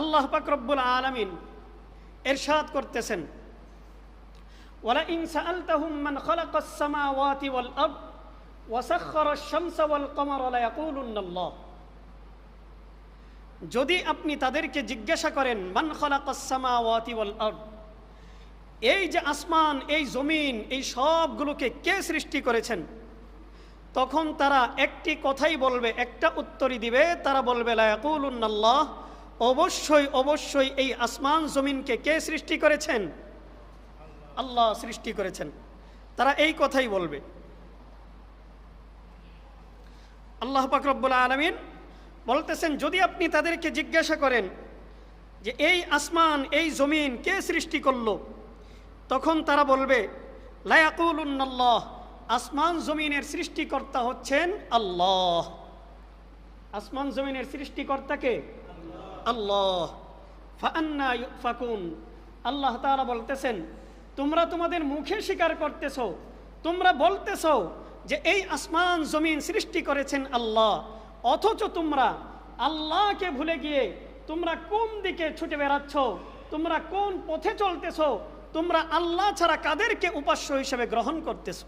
আল্লাহ পাকরব্বুল আলমিন এরশাদ করতেছেন, ওয়ালা ইনসাআলতাহুম মান খালাকাস সামাওয়াতি ওয়াল আরদ ওয়া সাখখারাস শামসা ওয়াল কমারা লায়াকুলুন্নাল্লাহ। যদি আপনি তাদেরকে জিজ্ঞাসা করেন, মান খালাকাস সামাওয়াতি ওয়াল আরদ? এই যে আসমান, এই জমিন, এই সবগুলোকে কে সৃষ্টি করেছেন? তখন তারা একটি কথাই বলবে, একটা উত্তরই দিবে, তারা বলবে, লায়াকুলুন্নাল্লাহ। অবশ্যই অবশ্যই এই আসমান জমিনকে কে সৃষ্টি করেছেন? আল্লাহ সৃষ্টি করেছেন। তারা এই কথাই বলবে। আল্লাহ পাক রব্বুল আলমিন বলতেছেন, যদি আপনি তাদেরকে জিজ্ঞাসা করেন যে এই আসমান, এই জমিন কে সৃষ্টি করল, তখন তারা বলবে লায়াকুলুন্নাল্লাহ আসমান জমিনের সৃষ্টিকর্তা হচ্ছেন আল্লাহ। আসমান জমিনের সৃষ্টিকর্তাকে আল্লাহ। ফান্না ফাকুন আল্লাহ বলতেছেন, তোমরা তোমাদের মুখে স্বীকার করতেছ, তোমরা বলতেছ যে এই আসমান জমিন সৃষ্টি করেছেন আল্লাহ। অথচ তোমরা আল্লাহকে ভুলে গিয়ে তোমরা কোন দিকে ছুটে বেড়াচ্ছ, তোমরা কোন পথে চলতেছ, তোমরা আল্লাহ ছাড়া কাদেরকে উপাস্য হিসেবে গ্রহণ করতেছো?